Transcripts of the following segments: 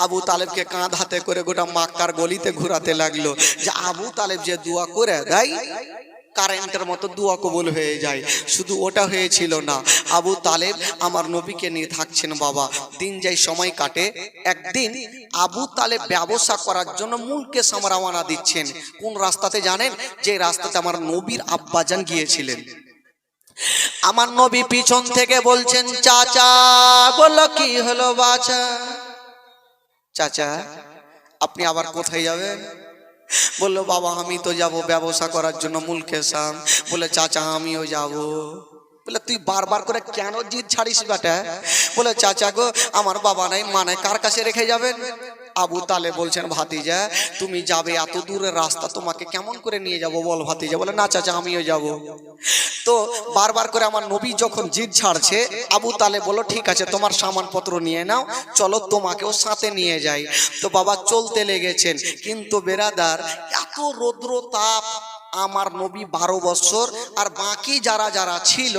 আবু তালেবকে কাঁধ হাতে করে গোটা মাক্কার গলিতে ঘোরাতে লাগল। যে আবু তালেব যে দোয়া করে দেয়, কারেন্টের মতো দোয়া কবুল হয়ে যায়। শুধু ওটা হয়েছিল না, আবু তালেব আমার নবীকে নিয়ে থাকছেন বাবা। দিন যাই সময় কাটে, একদিন আবু তালেব ব্যবসা করার জন্য মূলকে সামরাওয়ানা দিচ্ছেন। কোন রাস্তাতে জানেন? যে রাস্তাতে আমার নবীর আব্বাজান গিয়েছিলেন। আমার নবী পিছন থেকে বলছেন, চাচা, বলো কি হলো বাছা? চাচা, আপনি আবার কোথায় যাবেন? বলল, বাবা, আমি তো যাব ব্যবসা করার জন্য মুলকে সাম বলে, চাচা, আমিও যাব। বলে, তুই বারবার করে কেন জিদ ছাড়িস বেটা? বলে, চাচা গো, আমার বাবা নাই মানে কার কাছে রেখে যাবেন? আবু তালে বলছেন, ভাতিজা, তুমি যাবে এত দূরের রাস্তা, তোমাকে কেমন করে নিয়ে যাব বল ভাতিজা? বলে, না চাচা, আমিও যাব। তো বারবার করে আমার নবী যখন জিদ ছাড়ছে, আবু তালে বলো ঠিক আছে, তোমার সামানপত্র নিয়ে নাও, চলো তোমাকেও সাথে নিয়ে যাই। তো বাবা চলতে লেগেছেন, কিন্তু বেরাদার, এত রৌদ্র তাপ আমার নবী বারো বছর, আর বাকি যারা যারা ছিল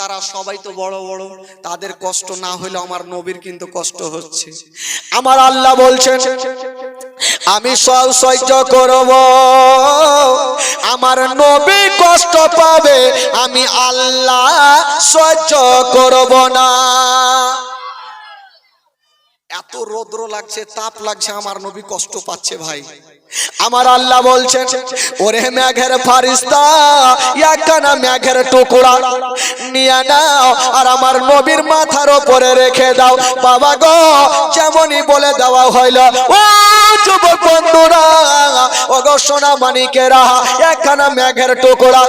তারা সবাই তো বড় বড়। তাদের কষ্ট না হলে আমার নবীর কিন্তু কষ্ট হচ্ছে। আমার আল্লাহ বলছেন, আমি সব সহ্য করব। আমার নবী কষ্ট পাবে। আমি আল্লাহ সহ্য করব না। রৌদ্র লাগছে, তাপ লাগছে, আমার নবী কষ্ট পাচ্ছে ভাই। আমার আল্লাহ বলছেন, ওরে মেঘের ফারিস্তা, একখানা মেঘের টুকরা নিয়ে নাও আর আমার নবীর মাথার ওপরে রেখে দাও। বাবা গো, যেমনই বলে দেওয়া হইল, ও যুবক বন্ধুরা ও গো সোনা মানিকেরা একখানা মেঘের টুকরা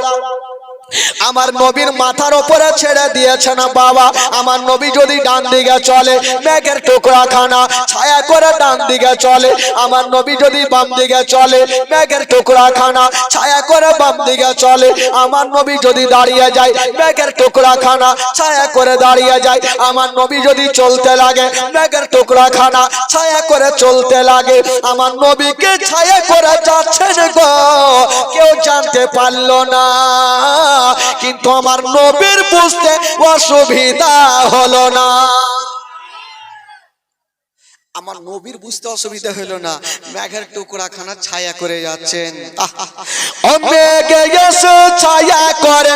আমার নবীর মাথার ওপরে ছেড়ে দিয়েছে না বাবা। আমার নবী যদি ডান দিকে চলে, মেঘের টুকরা খানা ছায়া করে ডান দিকে চলে। আমার নবী যদি বাম দিকে চলে, মেঘের টুকরা খানা ছায়া করে বাম দিকে চলে। আমার নবী যদি দাঁড়িয়ে যায়, মেঘের টুকরা খানা ছায়া করে দাঁড়িয়ে যায়। আমার নবী যদি চলতে লাগে, মেঘের টুকরা খানা ছায়া করে চলতে লাগে। আমার নবীকে ছায়া করে যাচ্ছেন গো। কেউ জানতে পারল না। কিন্তু আমার নবীর বুঝতে অসুবিধা হলো না। আমার নবীর বুঝতে অসুবিধা হলো না। মেঘের টুকরা খানা ছায়া করে যাচ্ছেন। ছায়া করে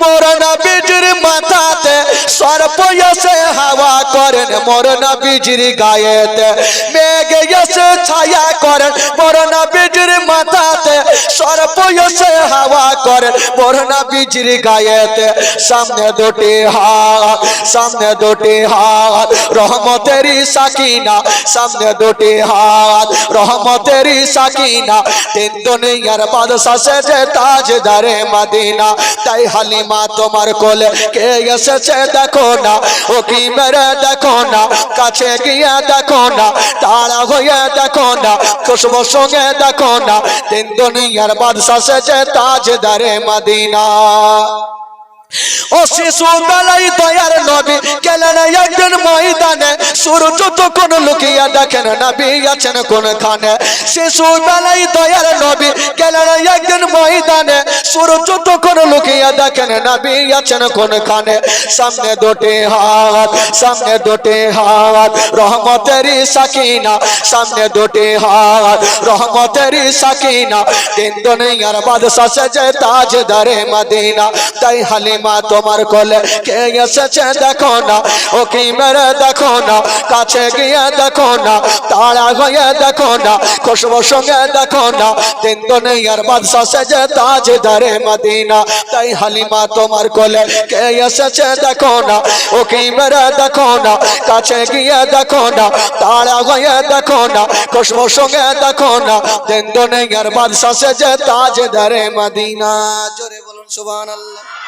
মোর নবীজির মাথাতে সর্প হাওয়া করেন। মোর নবীজির গায়েতে এসে ছায়া করেন। মোর নবীজির মাথাতে সর্প হাওয়া করেন। মোর নবীজির গায়েতে সামনে দুটি হাত, সামনে দুটি হাত। রহমতেরই সাকিনা সামনে দুটি হাত, রহমতেরই সাকিনা। তিন দুনিয়ার বাদশা সে যে তাজদারে মদিনা। তাই হালিমা তোমার কোলে কে এসেছে দেখো না, ও কি মেরে দেখো না, কাছে গিয়ে দেখো না তারা হয়ে দেখো না, খুশবু সঙ্গে দেখো না। তিন দুনিয়ার বাদশা সে যে তাজদারে মদিনা। ও শিশু বেলাই দয়ার নবী গেলেন একদিন ময়দানে, সূর্য তখন লুকিয়ে দেখেন নবী আছেন কোনখানে? শিশু বেলাই দয়ার নবী গেলেন একদিন ময়দানে, সূর্য তখন লুকিয়ে দেখেন নবী আছেন কোনখানে? সামনে দুটি হাত, সামনে দুটি হাত, রহমতেরই সাকিনা, সামনে দুটি হাত, রহমতেরই সাকিনা। তিন দুনিয়ার বাদশা সেজে তাজদারে মদিনা, তাই হালিমা তোমার কোলে কে এসেছে দেখো না ও কি মেরে দেখো না কাছে গিয়ে দেখো না তাড়া হয়ে দেখো না খুশবু সঙ্গে দেখো না তিন দুনিয়ার বাদশা সেজে তাজদারে মদিনা তাই হালিমা তোমার কোলে কে এসেছে দেখো না ও কি মেরে দেখো না কাছে গিয়ে দেখো না তাড়া হয়ে দেখো না খুশবু সঙ্গে দেখো না তিন দুনিয়ার বাদশা সেজে তাজদারে মদিনা জোরে বলুন সুবহানাল্লাহ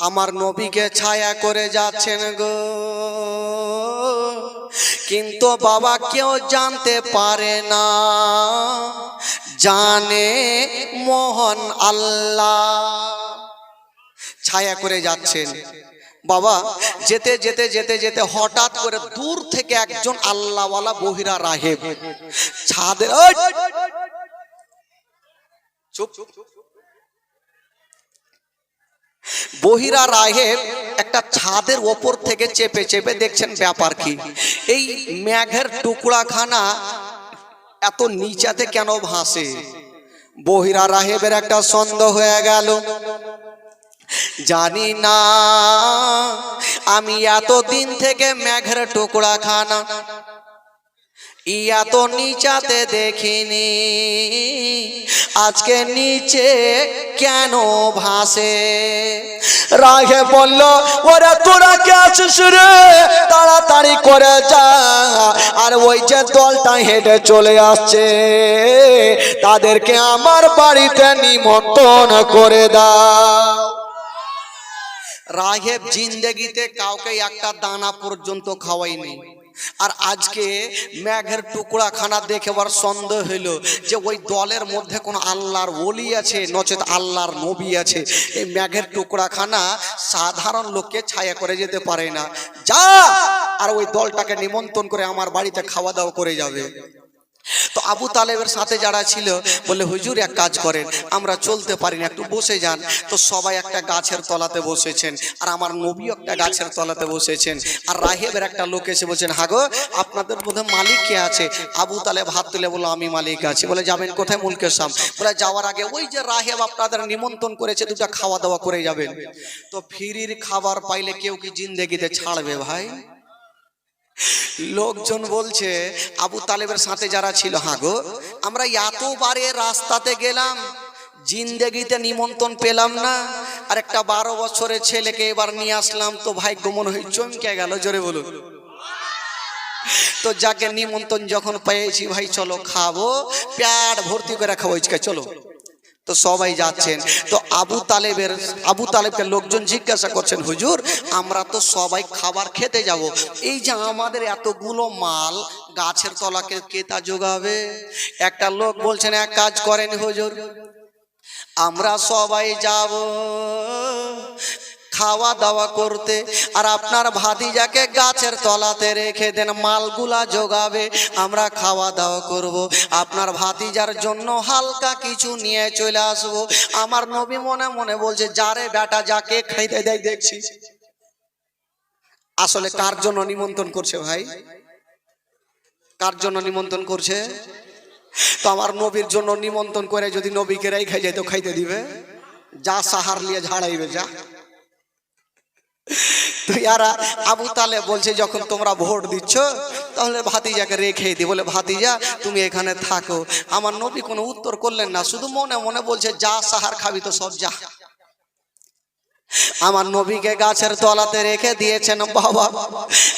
আমার নবীকে ছায়া করে যাচ্ছেন গো। কিন্তু বাবা কেউ জানতে পারে না। জানে মোহন আল্লাহ। ছায়া করে যাচ্ছেন। বাবা, যেতে যেতে যেতে যেতে হঠাৎ করে দূর থেকে একজন আল্লাহওয়ালা বহিরা রাহেব। ছাদের ওই! চুপ। বহিরা রাহেব একটা ছাদের ওপর থেকে চেপে চেপে দেখছেন ব্যাপার কি? এই ম্যাঘের টুকরাখানা এত নিচাতে কেন ভাসে? বহিরা রাহেবের একটা সন্দেহ হয়ে গেল। জানি না, আমি এতদিন থেকে মেঘের টুকরা খানা এত নিচাতে দেখিনি। আজকে নিচে কেন ভাসে? রাগে বলল, ওরা তোরা কে আছিস রে? তাড়াতাড়ি করে যা। আর ওই যে দলটা হেঁটে চলে আসছে, তাদেরকে আমার বাড়িতে নিমন্ত্রণ করে দাও। রাহেব জিন্দেগিতে কাউকে একটা দানা পর্যন্ত খাওয়াইনি। আর আজকে ম্যাঘের টুকরা খানা দেখেবার সন্দেহ হইল যে ওই দলের মধ্যে কোনো আল্লাহর ওলি আছে, নচেত আল্লাহর নবী আছে। এই ম্যাঘের টুকরা খানা সাধারণ লোককে ছায়া করে যেতে পারে না। যা! আর ওই দলটাকে নিমন্ত্রণ করে আমার বাড়িতে খাওয়া দাওয়া করে যাবে। তো আবু তালেবের সাথে যারা ছিল বলে হুজুর, এক কাজ করেন, আমরা চলতে পারি না, একটু বসে যান। তো সবাই একটা গাছের তলাতে বসেছেন, আর আমার নবী একটা গাছের তলাতে বসেছেন, আর রাহেবের একটা লোক এসে বলছেন হাগো আপনাদের মধ্যে মালিক কে আছে? আবু তালেব হাত তুলে বলল, আমি মালিক আছি। বলে, যাবেন কোথায় মুলকের সাম? বলে, যাওয়ার আগে ওই যে রাহেব আপনাদের নিমন্ত্রণ করেছে, দুটা খাওয়া দাওয়া করে যাবেন। তো ফিরির খাবার পাইলে কেউ কি জিন্দেগিতে ছাড়বে ভাই? লোকজন বলছে, আবু তালেবের সাথে যারা ছিল হাগো আমরা এতবারে রাস্তাতে গেলাম, জিন্দেগিতে নিমন্ত্রণ পেলাম না। আর একটা বারো বছরের ছেলেকে এবার নিয়ে আসলাম। তো ভাগ্য মনে হয় চমকে গেল, জোরে বলুন। তো যাকে নিমন্ত্রণ যখন পেয়েছি, ভাই, চলো খাব প্যাট ভর্তি করে খাব চলো। তো সবাই যাচ্ছেন। তো আবু তালেবের আবু তালেবকে লোকজন জিজ্ঞাসা করছেন, হুজুর, আমরা তো সবাই খাবার খেতে যাব। এই যে আমাদের এতগুলো মাল গাছের তলাকে কেতা যোগাবে একটা লোক বলছেন, এক কাজ করেন হুজুর, আমরা সবাই যাব। খাওয়া দাওয়া করতে। আর আপনার ভাতিজাকে গাছের তলাতে রেখে দেন, মালগুলা যোগাবে আমরা খাওয়া দাওয়া করব। আপনার ভাতিজার জন্য হালকা কিছু নিয়ে চলে আসব। আমার নবী মনে মনে বলছে, যারে বেটা, যাকে খাইতে দেয়, দেখছি। আসলে কার জন্য নিমন্ত্রণ করছে ভাই? কার জন্য নিমন্ত্রণ করছে? তো আমার নবীর জন্য নিমন্ত্রণ করে যদি নবীকে যায়, তো খাইতে দিবে। যা সাহার নিয়ে ঝাড়াইবে, যা। তো ইয়ারা আবু তালে বলছে, যখন তোমরা ভোট দিচ্ছ, তাহলে ভাতিজাকে রেখে দি। বলে, ভাতিজা, তুমি এখানে থাকো। আমার নবী কোনো উত্তর করলেন না, শুধু মনে মনে বলছে, যা সাহার খাবি তো সব যা। আমার নবীকে গাছের তলাতে রেখে দিয়েছেন বাবা।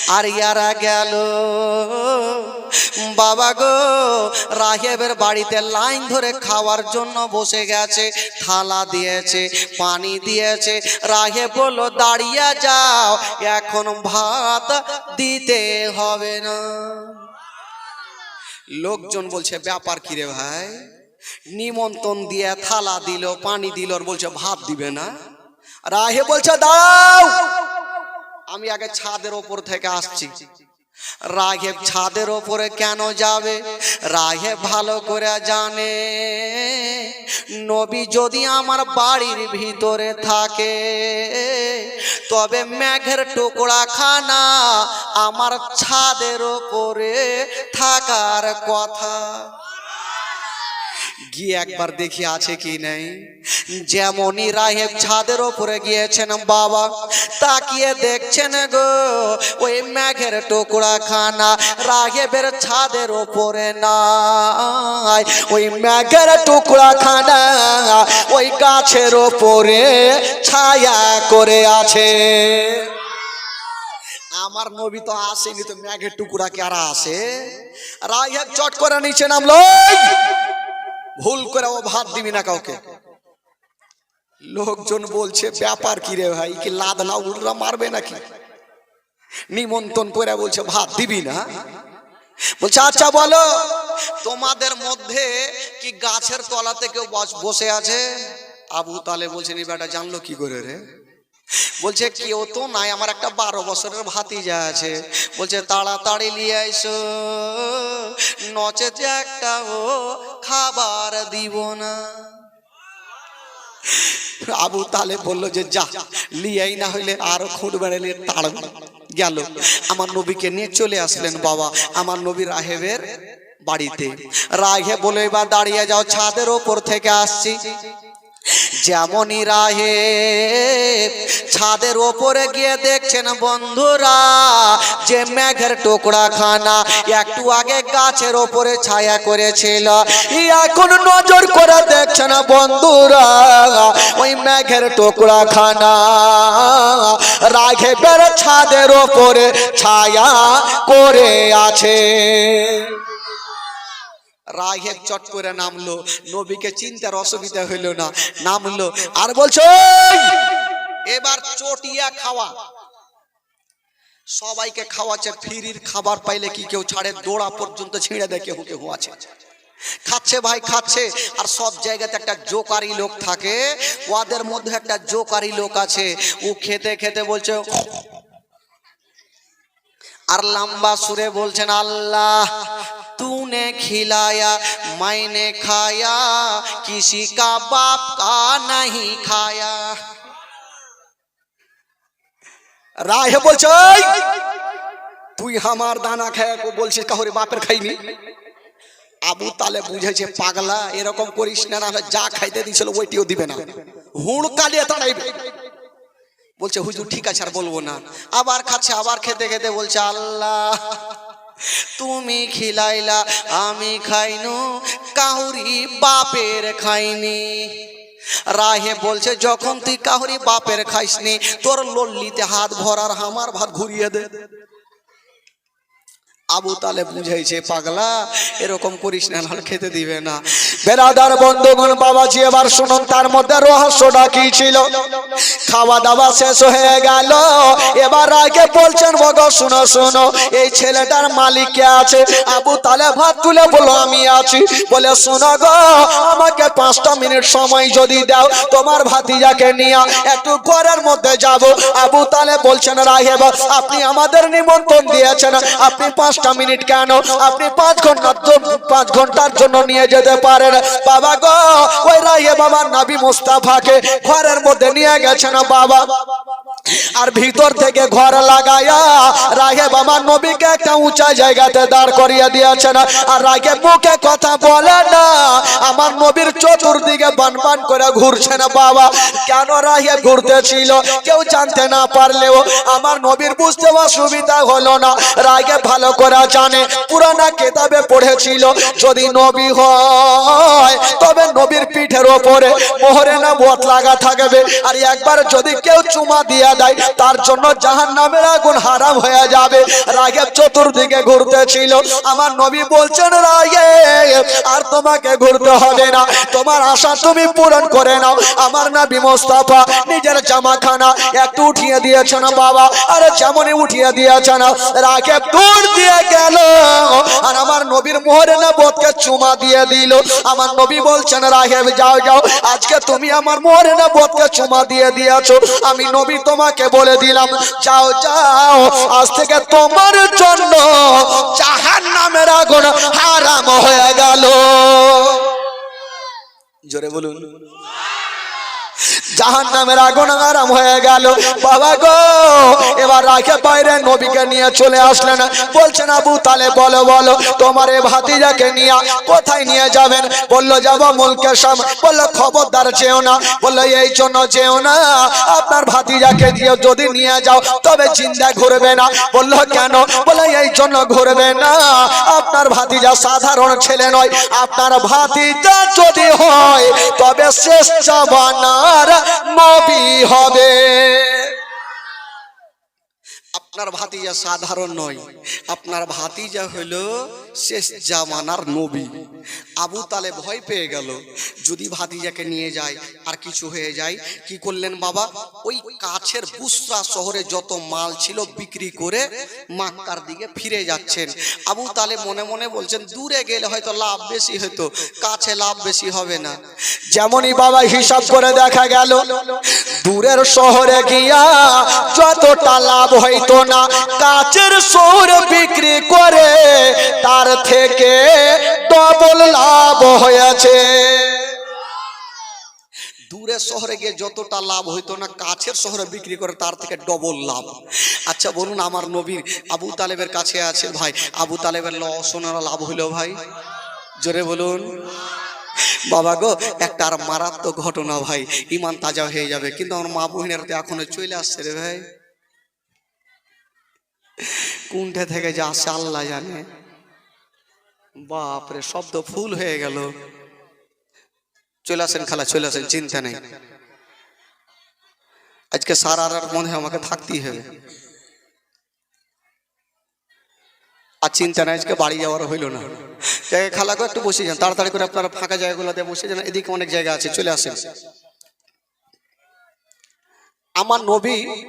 আর ইয়ারা গেল, বাবা গো, রাহেবের বাড়িতে লাইন ধরে খাওয়ার জন্য বসে গেছে, থালা দিয়েছে, পানি দিয়েছে। রাহেব বলল, দাঁড়িয়ে যাও, এখন ভাত দিতে হবে না। লোকজন বলছে, ব্যাপার কিরে ভাই? নিমন্ত্রণ দিয়ে থালা দিল, পানি দিল, আর বলছে, ভাত দিবে না? রাহে বলছে, দাঁড়াও! আমি আগে ছাদের ওপর থেকে আসছি। রাঘেব ছাদের ওপরে কেন যাবে? রাঘেব ভালো করে জানে। নবী যদি আমার বাড়ির ভিতরে থাকে, তবে মেঘের টুকরা খানা আমার ছাদের ওপরে থাকার কথা। গিয়ে একবার দেখি আছে কি নেই। যেমনই রাহেব ছাদের ওপরে গিয়েছেন বাবা তাকিয়ে দেখছেন গো ওই মেঘের টুকরা খানা রাহেবের ছাদের ওপরে নাই। ওই মেঘের টুকরা খানা ওই গাছের ওপরে ছায়া করে আছে। আমার নবী তো আসেনি তো মেঘের টুকরা কে আর আসে? রাহেব চট করে নিচে নামলো ভুল করে ও ভাত দিবি না কাউকে। লোকজন বলছে, ব্যাপার কি রে ভাই? কি লাদ না উড়রা মারবে নাকি? নিমন্ত্রণ করে বলছে, ভাত দিবি না? বলছে আচ্ছা বলো, তোমাদের মধ্যে কি গাছের তলাতে কেউ বসে আছে? আবু তালে বলছে নি বেটা জানলো কি করে রে? বলছে, কেউ তো নাই, আমার একটা বারো বছরের ভাতিজা আছে। বলছে, তাড়াতাড়ি নিয়ে আইসো, নচেত একটা ও খাবার দিব না। আবু তালে বলল যে, যা, লিয়াই না হইলে আরও খুঁট বেড়ালে তাড় গেল। আমার নবীকে নিয়ে চলে আসলেন বাবা, আমার নবী রাহেবের বাড়িতে। রাহে বলে এবার দাঁড়িয়ে যাও, ছাদের ওপর থেকে আসছি। যেমনই রাহে ছাদের ওপরে গিয়ে দেখছেন বন্ধুরা, যে মেঘের টুকরা খানা একটু আগে গাছের ওপরে ছায়া করেছিল। এখন নজর করে দেখছেন বন্ধুরা, ওই মেঘের টুকরা খানা রাঘেবের ছাদের ওপরে ছায়া করে আছে। রাহেব চট করে নামলো। নবীকে চিন্তার অসুবিধা হইল না। নামলো। আর বলছো এবার চটিয়া খাওয়া। সবাইকে খাওয়াচ্ছে, ফিরির খাবার পাইলে কি কেউ ছাড়ে? দোড়া পর্যন্ত ছিঁড়ে দেয় কেউ কেউ আছে। খাচ্ছে ভাই, খাচ্ছে। আর সব জায়গাতে একটা জোকারি লোক থাকে। ওদের মধ্যে একটা জোকারি লোক আছে। ও খেতে খেতে বলছে, আর লম্বা সুরে বলছেন, আল্লাহ तूने खिलाया मैंने खाया किसी का बाप का नहीं खाया রাহে বলছে "ওই, তুই আমার দানা খায় বলছিস কাহরে বাপের খাইনি আবু তালে বুঝেছে পাগলা এরকম করিস না না হলে যা খাইতে দিছিল ওইটিও দিবে না হুড় কালিয়ে তাড়াইবে বলছে হুজুর ঠিক আছে আর বলবো না আবার খাচ্ছে আবার খেতে খেতে বলছে আল্লাহ তুমি খিলাইলা, আমি খাইনু। কাহুরি বাপের খাইনি। রাহে বলছে, যখন তুই কাহুরি বাপের খাইসনি, তোর লল্লিতে হাত ভরার, আমার ভাত ঘুরিয়ে দে। আবু তালে বুঝাইছে, পাগলা, এরকম করিস না, নাহলে খেতে দিবে না। বেরাদার বন্ধুগণ, বাবাজি, এবার শুনুন, তার মধ্যে রহস্যটা কি ছিল? খাওয়া দাওয়া শেষ হয়ে গেল। এবার আগে বলছেন বগো শুনো শুনো, এই ছেলেটার মালিক কে আছে? আবু তালে ভাত তুলে বলো আমি আছি। বলে, শোনো গো, আমাকে পাঁচটা মিনিট সময় যদি দাও, তোমার ভাতিজাকে নিয়ে একটু ঘরের মধ্যে যাব। আবু তালে বলছেন রাহেব আপনি আমাদের নিমন্ত্রণ দিয়েছেন। আপনি পাঁচটা মিনিট কেন? আপনি পাঁচ ঘণ্টার পাঁচ ঘণ্টার জন্য নিয়ে যেতে পারেন। বাবা গো, ওই রাইয়ে বাবা নাবি মুস্তাফাকে ঘরের মধ্যে নিয়ে গেছে না বাবা। আর ভিতর থেকে ঘর লাগায়া রাগে বাবা নবীকে একটা উঁচা জায়গাতে দাঁড় করিয়ে দিয়েছেন। আর রাগে মুখে কথা বলে না, আমার নবীর চতুর্দিকে বান বান করে ঘুরছে না বাবা, কেন রাগে ঘুরতেছিল? কেউ জানতে না পারলেও আমার নবীর বুঝতে অসুবিধা হলো না। রাগে ভালো করে জানে, পুরানা কেতাবে পড়েছিল, যদি নবী হয়, তবে নবীর পিঠের ওপরে মোহরে না বত লাগা থাকবে। আর একবার যদি কেউ চুমা দিয়ে দেয় তার জন্য জাহান নামের আগুন হারাম হয়ে যাবে। রাগে চতুর্দিকে ঘুরতেছিল আমার নবী বলছেন, রাগে, আর তোমাকে ঘুরতে হবে না। তোমার আশা তুমি পূরণ করে নাও। আমার নিজের জামাখানা একটু উঠিয়ে দিয়েছেন, বাবা। যেমনই উঠিয়ে দিয়েছেন, রাগে দূর দিয়ে গেল। আর আমার নবীর মোহরে না বোধকে চুমা দিয়ে দিল। আমার নবী বলছেন যাও যাও। আজকে তুমি আমার মোহরে না বোধকে চুমা দিয়ে দিয়েছ। আমি নবী তোমাকে বলে দিলাম, যাও যাও, আজ থেকে তোমার জন্য জাহান নামের আগুন হারাম হয়ে গেল। জোরে বলুন। জাহান নামের আগুন আরাম হয়ে গেল। বাবা গো, এবার রাখে বাইরে, নবীকে নিয়ে চলে আসলেন। বলছেন, আবু তালে বলো বলো, তোমার এ ভাতিজাকে নিয়ে কোথায় নিয়ে যাবেন? বলল, যাব মুলকের সাম বলল, খবরদার যেও না। বলল, এই জন্য যেও না। আপনার ভাতিজাকে দিয়ে যদি নিয়ে যাও, তবে চিন্তা ঘুরবে না। বলল, কেন? বলে এই জন্য ঘুরবে না। আপনার ভাতিজা সাধারণ ছেলে নয়। আপনার ভাতিজা যদি হয়, তবে শেষ জামানার নবী হবে। আপনার ভাতিজা সাধারণ নয়। আপনার ভাতিজা হলো শেষ জামানার নবী। আবু তালে ভয় পেয়ে গেল। যদি ভাতিজাকে নিয়ে যায়, আর কিছু হয়ে যায়, কি করলেন বাবা? ওই কাছের বুসরা শহরে যত মাল ছিল বিক্রি করে মাক্কার দিকে ফিরে যাচ্ছেন। আবু তালে মনে মনে বলছেন, দূরে গেলে হয়তো লাভ বেশি হতো কাছে লাভ বেশি হবে না। যেমনই বাবা হিসাব করে দেখা গেল, দূরের শহরে গিয়া যতটা লাভ হইতো না কাছের শহরে বিক্রি করে তার থেকে ডবল লাভ হয়েছে। দূরে শহরে গিয়ে যতটা লাভ হইতো না, কাছের শহরে বিক্রি করে তার থেকে ডবল লাভ। আচ্ছা বলুন আমার নবীর আবু তালেবের কাছে আছে ভাই। আবু তালেবের ল শোনার লাভ হইল ভাই? জোরে বলুন। বাবা গো, একটা আর মারাত্মক ঘটনা ভাই ইমান তাজা হয়ে যাবে। কিন্তু আমার মা বোনের তো এখনও চলে আসছে রে ভাই। কোনটা থেকে যে আসে, আল্লাহ জানে। বাপরে, শব্দ ফুল হয়ে গেল। চলে আসেন খালা, চলে আসেন, চিন্তা নেই। আজকে সারা রাত মনে আমাকে থাকতেই হবে। আর চিন্তা নাই, আজকে বাড়ি যাওয়ার হইল না। জায়গায় খালা করে একটু বসে যান। তাড়াতাড়ি করে আপনারা ফাঁকা জায়গাগুলোতে বসে যান। এদিকে অনেক জায়গা আছে, চলে আসেন। আমার নবী